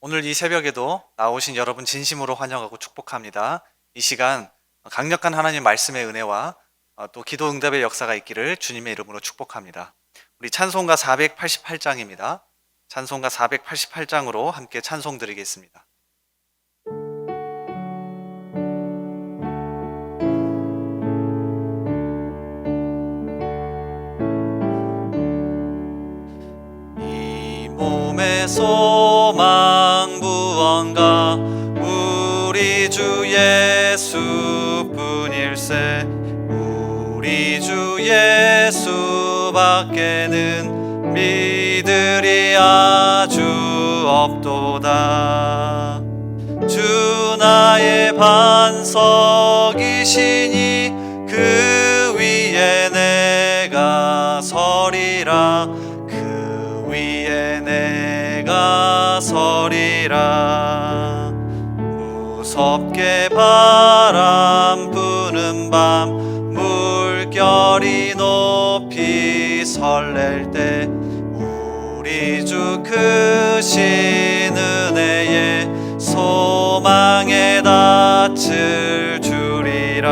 오늘 이 새벽에도 나오신 여러분 진심으로 환영하고 축복합니다. 이 시간 강력한 하나님 말씀의 은혜와 어, 또 기도 응답의 역사가 있기를 주님의 이름으로 축복합니다. 우리 찬송가 488장입니다. 찬송가 488장으로 함께 찬송 드리겠습니다. 이소 예수뿐일세 우리 주 예수밖에는 믿으리 아주 없도다. 주 나의 반석이시니 그 위에 내가 서리라. 그 위에 내가 서리라. 무섭게 크신 은혜에 소망의 닻을 주리라.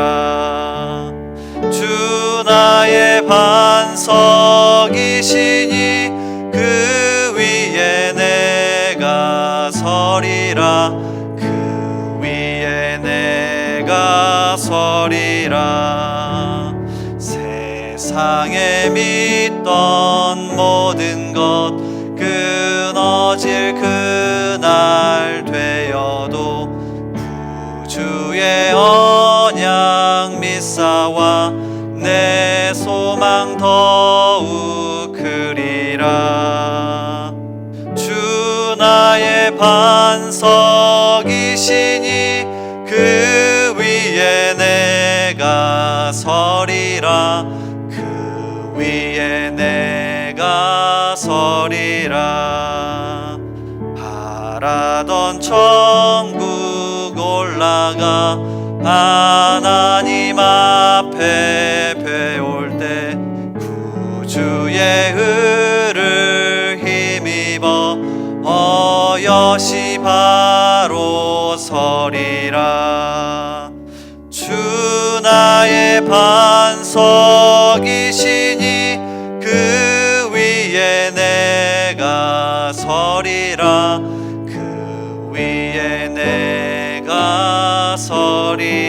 주 나의 반석이시니 그 위에 내가 서리라. 그 위에 내가 서리라. 세상에 믿던 서리라. 그 위에 내가 서리라. 바라던 천국 올라가 하나님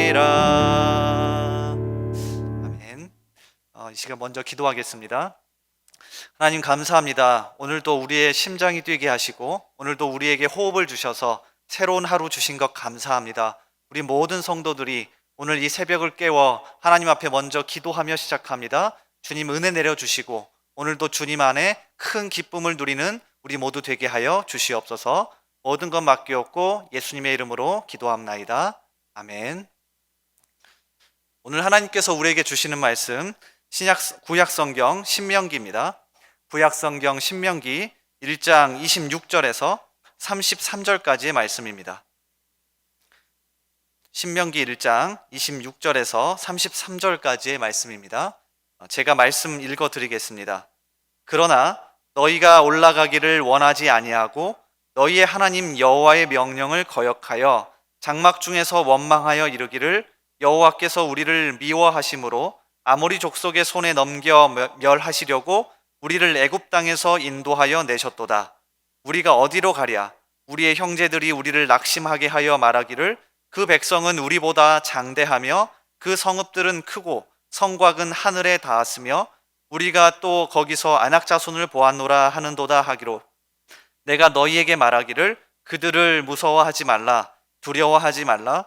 서리라 아멘 어, 이 시간 먼저 기도하겠습니다 하나님 감사합니다. 오늘도 우리의 심장이 뛰게 하시고 오늘도 우리에게 호흡을 주셔서 새로운 하루 주신 것 감사합니다. 우리 모든 성도들이 오늘 이 새벽을 깨워 하나님 앞에 먼저 기도하며 시작합니다. 주님 은혜 내려 주시고 오늘도 주님 안에 큰 기쁨을 누리는 우리 모두 되게 하여 주시옵소서. 모든 것 맡기옵고 예수님의 이름으로 기도합나이다. 아멘. 오늘 하나님께서 우리에게 주시는 말씀 신약 구약 성경 신명기입니다. 구약 성경 신명기 1장 26절에서 33절까지의 말씀입니다. 신명기 1장 26절에서 33절까지의 말씀입니다. 어, 제가 말씀 읽어 드리겠습니다. 그러나 너희가 올라가기를 원하지 아니하고 너희의 하나님 여호와의 명령을 거역하여 장막 중에서 원망하여 이르기를 여호와께서 우리를 미워하심으로 아모리 족속의 손에 넘겨 멸하시려고 우리를 애굽 땅에서 인도하여 내셨도다. 우리가 어디로 가랴? 우리의 형제들이 우리를 낙심하게 하여 말하기를 그 백성은 우리보다 장대하며 그 성읍들은 크고 성곽은 하늘에 닿았으며 우리가 또 거기서 안악 자손을 보았노라 하는도다 하기로 내가 너희에게 말하기를 그들을 무서워하지 말라 두려워하지 말라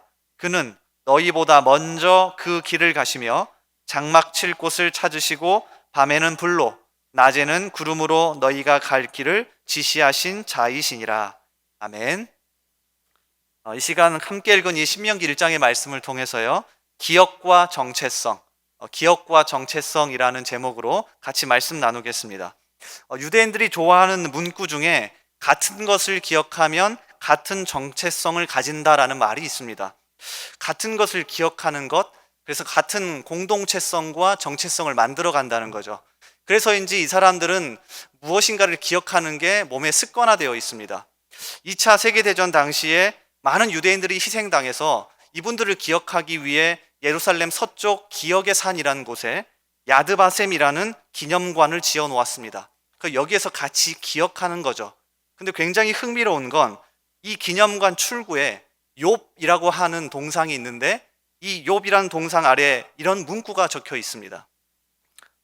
그는 너희보다 먼저 그 길을 가시며 장막 칠 곳을 찾으시고 밤에는 불로 낮에는 구름으로 너희가 갈 길을 지시하신 자이시니라. 아멘. 어, 이 시간 함께 읽은 이 신명기 1장의 말씀을 통해서요. 기억과 정체성, 어, 기억과 정체성이라는 제목으로 같이 말씀 나누겠습니다. 어, 유대인들이 좋아하는 문구 중에 같은 것을 기억하면 같은 정체성을 가진다라는 말이 있습니다. 같은 것을 기억하는 것, 그래서 같은 공동체성과 정체성을 만들어 간다는 거죠. 그래서인지 이 사람들은 무엇인가를 기억하는 게 몸에 습관화되어 있습니다. 2차 세계대전 당시에 많은 유대인들이 희생당해서 이분들을 기억하기 위해 예루살렘 서쪽 기억의 산이라는 곳에 야드바셈이라는 기념관을 지어 놓았습니다. 그 여기에서 같이 기억하는 거죠. 근데 굉장히 흥미로운 건 이 기념관 출구에 욥이라고 하는 동상이 있는데 이 욥이라는 동상 아래 이런 문구가 적혀 있습니다.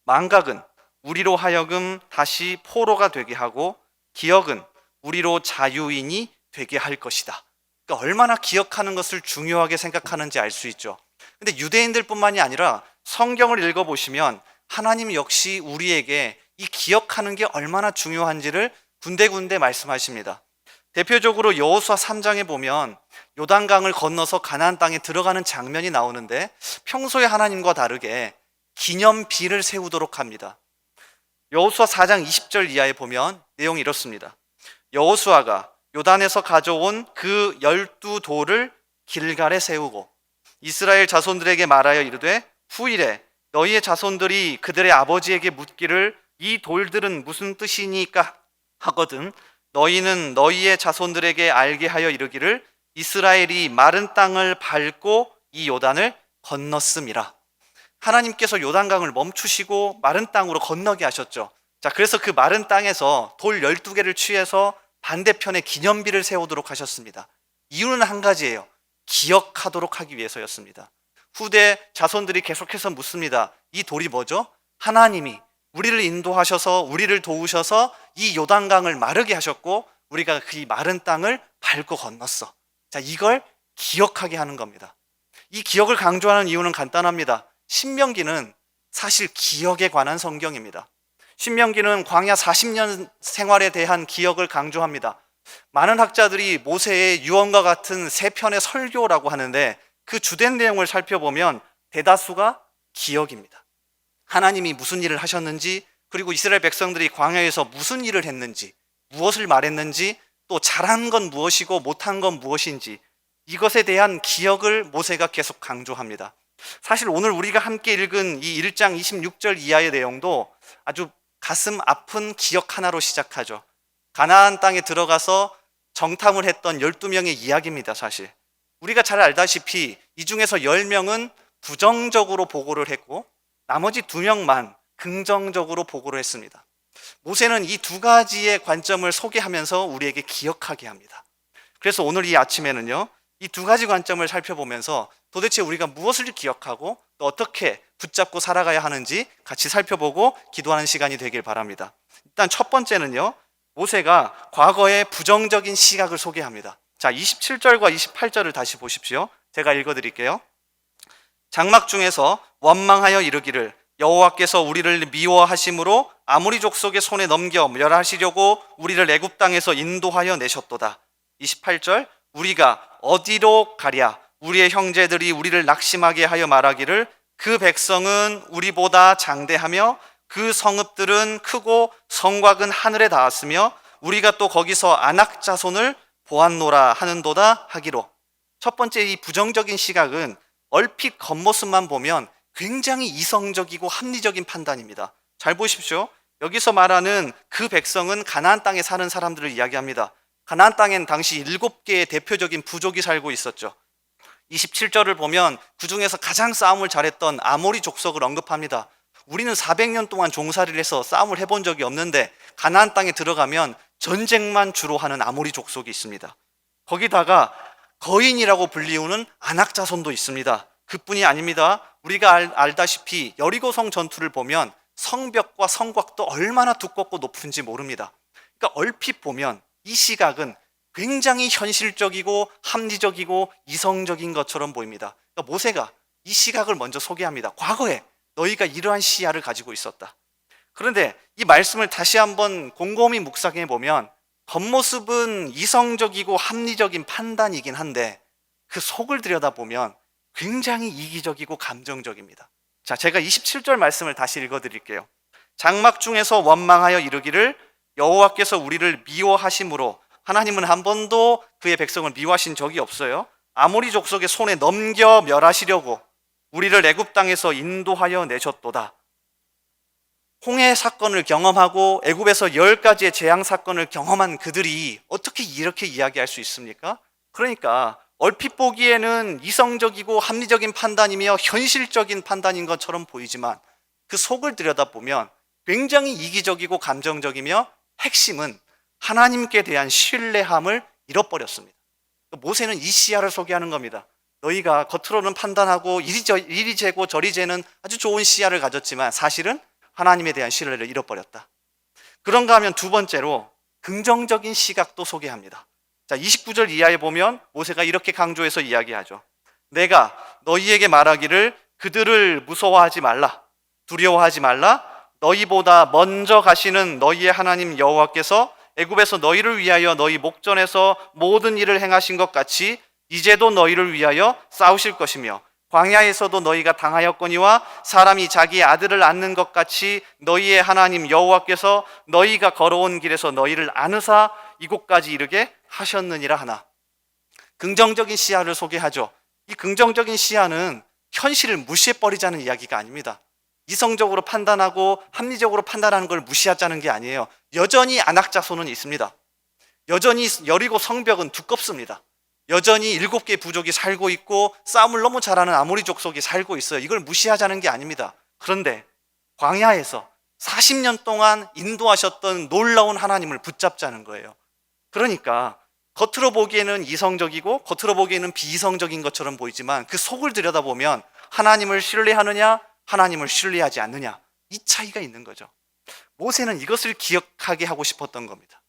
망각은 우리로 하여금 다시 포로가 되게 하고 기억은 우리로 자유인이 되게 할 것이다. 그러니까 얼마나 기억하는 것을 중요하게 생각하는지 알 수 있죠. 근데 유대인들뿐만이 아니라 성경을 읽어 보시면 하나님 역시 우리에게 이 기억하는 게 얼마나 중요한지를 군데군데 말씀하십니다. 대표적으로 여호수아 3장에 보면 요단강을 건너서 가나안 땅에 들어가는 장면이 나오는데 평소에 하나님과 다르게 기념비를 세우도록 합니다. 여호수아 4장 20절 이하에 보면 내용이 이렇습니다. 여호수아가 요단에서 가져온 그 열두 돌을 길갈에 세우고 이스라엘 자손들에게 말하여 이르되 후일에 너희의 자손들이 그들의 아버지에게 묻기를 이 돌들은 무슨 뜻이니까 하거든 너희는 너희의 자손들에게 알게 하여 이르기를 이스라엘이 마른 땅을 밟고 이 요단을 건넜음이라. 하나님께서 요단강을 멈추시고 마른 땅으로 건너게 하셨죠. 자, 그래서 그 마른 땅에서 돌 12개를 취해서 반대편에 기념비를 세우도록 하셨습니다. 이유는 한 가지예요. 기억하도록 하기 위해서였습니다. 후대 자손들이 계속해서 묻습니다. 이 돌이 뭐죠? 하나님이 우리를 인도하셔서 우리를 도우셔서 이 요단강을 마르게 하셨고 우리가 그 마른 땅을 밟고 건넜어. 자, 이걸 기억하게 하는 겁니다. 이 기억을 강조하는 이유는 간단합니다. 신명기는 사실 기억에 관한 성경입니다. 신명기는 광야 40년 생활에 대한 기억을 강조합니다. 많은 학자들이 모세의 유언과 같은 세 편의 설교라고 하는데 그 주된 내용을 살펴보면 대다수가 기억입니다. 하나님이 무슨 일을 하셨는지 그리고 이스라엘 백성들이 광야에서 무슨 일을 했는지 무엇을 말했는지 또 잘한 건 무엇이고 못한 건 무엇인지 이것에 대한 기억을 모세가 계속 강조합니다. 사실 오늘 우리가 함께 읽은 이 1장 26절 이하의 내용도 아주 가슴 아픈 기억 하나로 시작하죠. 가나안 땅에 들어가서 정탐을 했던 12명의 이야기입니다, 사실. 우리가 잘 알다시피 이 중에서 10명은 부정적으로 보고를 했고 나머지 2명만 긍정적으로 보고를 했습니다. 모세는 이 두 가지의 관점을 소개하면서 우리에게 기억하게 합니다. 그래서 오늘 이 아침에는요, 이 두 가지 관점을 살펴보면서 도대체 우리가 무엇을 기억하고 또 어떻게 붙잡고 살아가야 하는지 같이 살펴보고 기도하는 시간이 되길 바랍니다. 일단 첫 번째는요, 모세가 과거의 부정적인 시각을 소개합니다. 자, 27절과 28절을 다시 보십시오. 제가 읽어 드릴게요. 장막 중에서 원망하여 이르기를 여호와께서 우리를 미워하심으로 아무리 족속의 손에 넘겨 멸하시려고 우리를 애굽 땅에서 인도하여 내셨도다. 28절 우리가 어디로 가랴 우리의 형제들이 우리를 낙심하게 하여 말하기를 그 백성은 우리보다 장대하며 그 성읍들은 크고 성곽은 하늘에 닿았으며 우리가 또 거기서 안악 자손을 보았노라 하는도다 하기로 첫 번째 이 부정적인 시각은 얼핏 겉모습만 보면 굉장히 이성적이고 합리적인 판단입니다. 잘 보십시오. 여기서 말하는 그 백성은 가나안 땅에 사는 사람들을 이야기합니다. 가나안 땅엔 당시 일곱 개의 대표적인 부족이 살고 있었죠. 27절을 보면 그 중에서 가장 싸움을 잘했던 아모리 족속을 언급합니다. 우리는 400년 동안 종살이를 해서 싸움을 해본 적이 없는데 가나안 땅에 들어가면 전쟁만 주로 하는 아모리 족속이 있습니다. 거기다가 거인이라고 불리우는 안악 자손도 있습니다. 그뿐이 아닙니다. 우리가 알, 알다시피 여리고성 전투를 보면 성벽과 성곽도 얼마나 두껍고 높은지 모릅니다. 그러니까 얼핏 보면 이 시각은 굉장히 현실적이고 합리적이고 이성적인 것처럼 보입니다. 그러니까 모세가 이 시각을 먼저 소개합니다. 과거에 너희가 이러한 시야를 가지고 있었다. 그런데 이 말씀을 다시 한번 곰곰이 묵상해 보면 겉모습은 이성적이고 합리적인 판단이긴 한데 그 속을 들여다보면 굉장히 이기적이고 감정적입니다. 자, 제가 27절 말씀을 다시 읽어 드릴게요. 장막 중에서 원망하여 이르기를 여호와께서 우리를 미워하심으로 하나님은 한 번도 그의 백성을 미워하신 적이 없어요. 아모리 족속의 손에 넘겨 멸하시려고 우리를 애굽 땅에서 인도하여 내셨도다. 홍해 사건을 경험하고 애굽에서 열 가지의 재앙 사건을 경험한 그들이 어떻게 이렇게 이야기할 수 있습니까? 그러니까 얼핏 보기에는 이성적이고 합리적인 판단이며 현실적인 판단인 것처럼 보이지만 그 속을 들여다보면 굉장히 이기적이고 감정적이며 핵심은 하나님께 대한 신뢰함을 잃어버렸습니다. 모세는 이 시야를 소개하는 겁니다. 너희가 겉으로는 판단하고 이리 재고 저리 재는 아주 좋은 시야를 가졌지만 사실은 하나님에 대한 신뢰를 잃어버렸다. 그런가 하면 두 번째로 긍정적인 시각도 소개합니다. 자, 29절 이하에 보면 모세가 이렇게 강조해서 이야기하죠. 내가 너희에게 말하기를 그들을 무서워하지 말라. 두려워하지 말라. 너희보다 먼저 가시는 너희의 하나님 여호와께서 애굽에서 너희를 위하여 너희 목전에서 모든 일을 행하신 것 같이 이제도 너희를 위하여 싸우실 것이며 광야에서도 너희가 당하였거니와 사람이 자기 아들을 안는 것 같이 너희의 하나님 여호와께서 너희가 걸어온 길에서 너희를 안으사 이곳까지 이르게 하셨느니라 하나. 긍정적인 시야를 소개하죠. 이 긍정적인 시야는 현실을 무시해 버리자는 이야기가 아닙니다. 이성적으로 판단하고 합리적으로 판단하는 걸 무시하자는 게 아니에요. 여전히 안악자손은 있습니다. 여전히 여리고 성벽은 두껍습니다. 여전히 일곱 개 부족이 살고 있고 싸움을 너무 잘하는 아모리 족속이 살고 있어요. 이걸 무시하자는 게 아닙니다. 그런데 광야에서 40년 동안 인도하셨던 놀라운 하나님을 붙잡자는 거예요. 그러니까 겉으로 보기에는 이성적이고 겉으로 보기에는 비이성적인 것처럼 보이지만 그 속을 들여다보면 하나님을 신뢰하느냐 하나님을 신뢰하지 않느냐 이 차이가 있는 거죠. 모세는 이것을 기억하게 하고 싶었던 겁니다.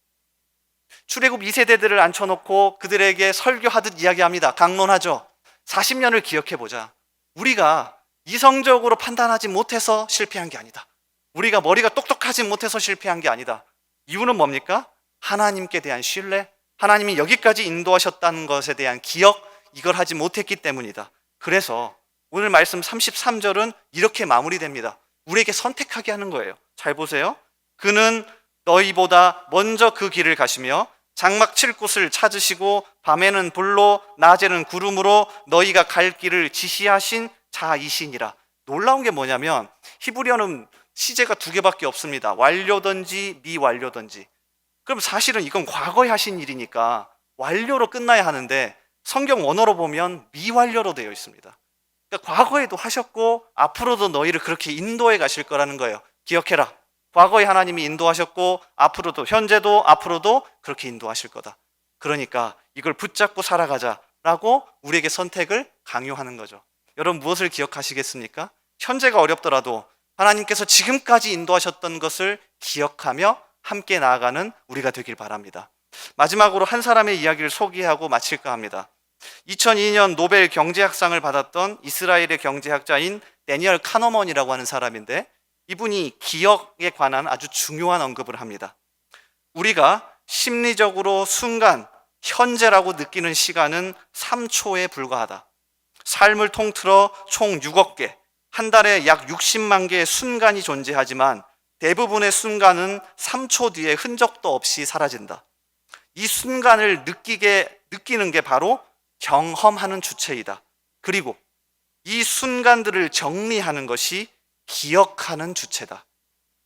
출애굽 2세대들을 앉혀놓고 그들에게 설교하듯 이야기합니다. 강론하죠. 40년을 기억해 보자. 우리가 이성적으로 판단하지 못해서 실패한 게 아니다. 우리가 머리가 똑똑하지 못해서 실패한 게 아니다. 이유는 뭡니까? 하나님께 대한 신뢰, 하나님이 여기까지 인도하셨다는 것에 대한 기억, 이걸 하지 못했기 때문이다. 그래서 오늘 말씀 33절은 이렇게 마무리됩니다. 우리에게 선택하게 하는 거예요. 잘 보세요. 그는 너희보다 먼저 그 길을 가시며 장막 칠 곳을 찾으시고 밤에는 불로 낮에는 구름으로 너희가 갈 길을 지시하신 자이시니라. 놀라운 게 뭐냐면 히브리어는 시제가 두 개밖에 없습니다. 완료든지 미완료든지. 그럼 사실은 이건 과거에 하신 일이니까 완료로 끝나야 하는데 성경 원어로 보면 미완료로 되어 있습니다. 그러니까 과거에도 하셨고 앞으로도 너희를 그렇게 인도해 가실 거라는 거예요. 기억해라. 과거에 하나님이 인도하셨고 앞으로도 현재도 앞으로도 그렇게 인도하실 거다. 그러니까 이걸 붙잡고 살아가자라고 우리에게 선택을 강요하는 거죠. 여러분 무엇을 기억하시겠습니까? 현재가 어렵더라도 하나님께서 지금까지 인도하셨던 것을 기억하며 함께 나아가는 우리가 되길 바랍니다. 마지막으로 한 사람의 이야기를 소개하고 마칠까 합니다. 2002년 노벨 경제학상을 받았던 이스라엘의 경제학자인 데니얼 카너먼이라고 하는 사람인데 이분이 기억에 관한 아주 중요한 언급을 합니다. 우리가 심리적으로 순간, 현재라고 느끼는 시간은 3초에 불과하다. 삶을 통틀어 총 6억 개, 한 달에 약 60만 개의 순간이 존재하지만 대부분의 순간은 3초 뒤에 흔적도 없이 사라진다. 이 순간을 느끼게, 느끼는 게 바로 경험하는 주체이다. 그리고 이 순간들을 정리하는 것이 기억하는 주체다.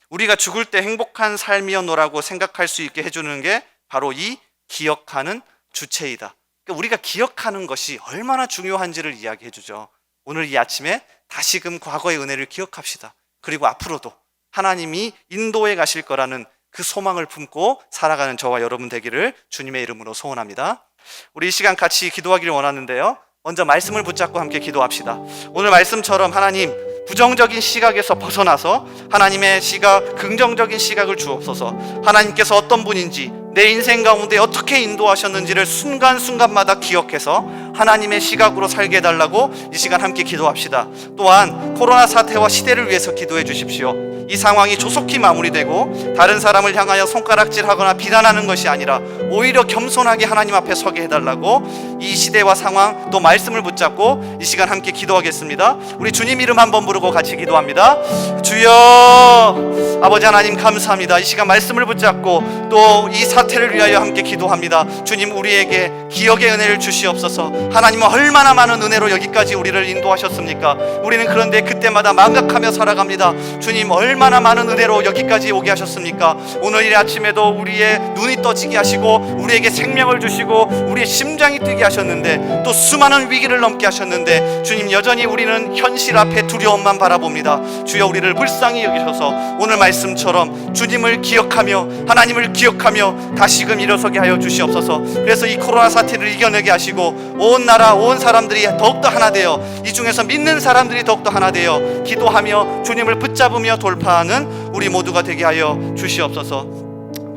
우리가 죽을 때 행복한 삶이었노라고 생각할 수 있게 해주는 게 바로 이 기억하는 주체이다. 그러니까 우리가 기억하는 것이 얼마나 중요한지를 이야기해 주죠. 오늘 이 아침에 다시금 과거의 은혜를 기억합시다. 그리고 앞으로도 하나님이 인도해 가실 거라는 그 소망을 품고 살아가는 저와 여러분 되기를 주님의 이름으로 소원합니다. 우리 이 시간 같이 기도하기를 원하는데요. 먼저 말씀을 붙잡고 함께 기도합시다. 오늘 말씀처럼 하나님 부정적인 시각에서 벗어나서 하나님의 시각, 긍정적인 시각을 주옵소서. 하나님께서 어떤 분인지 내 인생 가운데 어떻게 인도하셨는지를 순간순간마다 기억해서 하나님의 시각으로 살게 해달라고 이 시간 함께 기도합시다. 또한 코로나 사태와 시대를 위해서 기도해 주십시오. 이 상황이 조속히 마무리되고 다른 사람을 향하여 손가락질하거나 비난하는 것이 아니라 오히려 겸손하게 하나님 앞에 서게 해달라고 이 시대와 상황 또 말씀을 붙잡고 이 시간 함께 기도하겠습니다. 우리 주님 이름 한번 부르고 같이 기도합니다. 주여 아버지 하나님 감사합니다. 이 시간 말씀을 붙잡고 또 이 사태를 위하여 함께 기도합니다. 주님 우리에게 기억의 은혜를 주시옵소서. 하나님은 얼마나 많은 은혜로 여기까지 우리를 인도하셨습니까? 우리는 그런데 그때마다 망각하며 살아갑니다. 주님 얼마나 많은 은혜로 여기까지 오게 하셨습니까? 오늘 이 아침에도 우리의 눈이 떠지게 하시고 우리에게 생명을 주시고 우리의 심장이 뛰게 하셨는데 또 수많은 위기를 넘게 하셨는데 주님 여전히 우리는 현실 앞에 두려움만 바라봅니다. 주여 우리를 불쌍히 여기셔서 오늘 말씀처럼 주님을 기억하며 하나님을 기억하며 다시금 일어서게 하여 주시옵소서. 그래서 이 코로나 사태를 이겨내게 하시고 온 나라 온 사람들이 더욱더 하나 되어 이 중에서 믿는 사람들이 더욱더 하나 되어 기도하며 주님을 붙잡으며 돌파하는 우리 모두가 되게 하여 주시옵소서.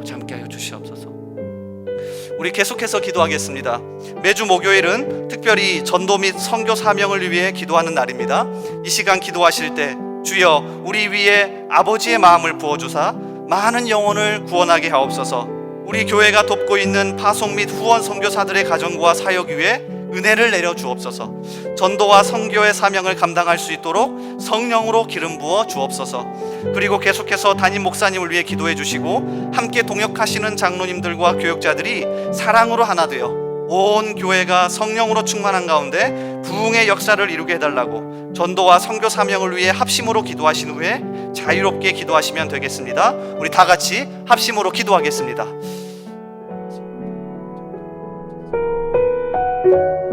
함께 하여 주시옵소서. 우리 계속해서 기도하겠습니다. 매주 목요일은 특별히 전도 및 선교 사명을 위해 기도하는 날입니다. 이 시간 기도하실 때 주여 우리 위에 아버지의 마음을 부어 주사 많은 영혼을 구원하게 하옵소서. 우리 교회가 돕고 있는 파송 및 후원 선교사들의 가정과 사역 위에 은혜를 내려 주옵소서. 전도와 선교의 사명을 감당할 수 있도록 성령으로 기름 부어 주옵소서. 그리고 계속해서 담임 목사님을 위해 기도해 주시고 함께 동역하시는 장로님들과 교역자들이 사랑으로 하나 되어 온 교회가 성령으로 충만한 가운데 부흥의 역사를 이루게 해달라고 전도와 선교 사명을 위해 합심으로 기도하신 후에 자유롭게 기도하시면 되겠습니다. 우리 다 같이 합심으로 기도하겠습니다. Thank you.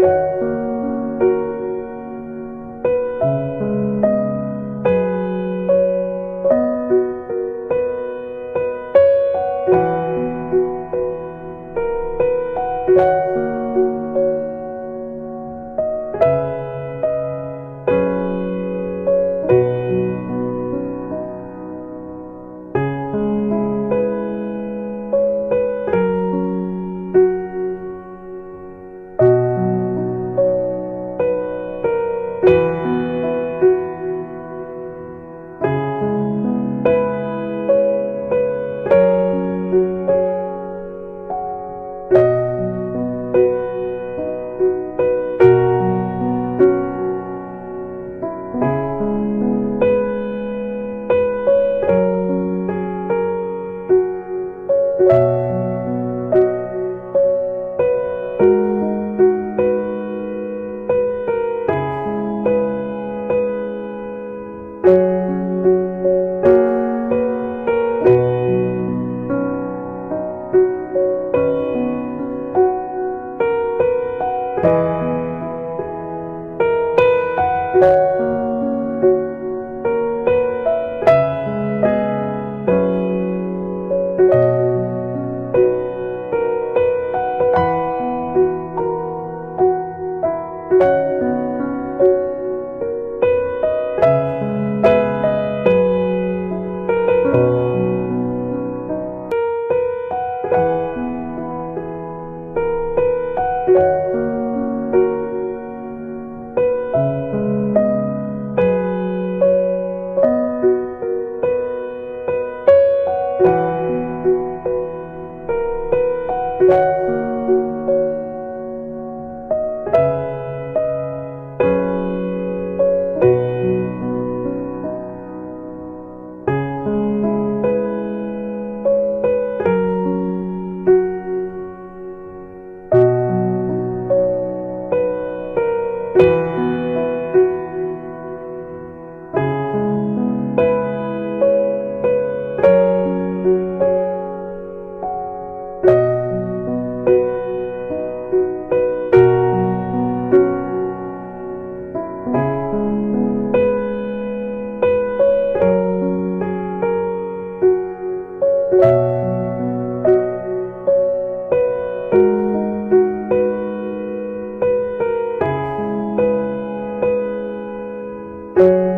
Música 아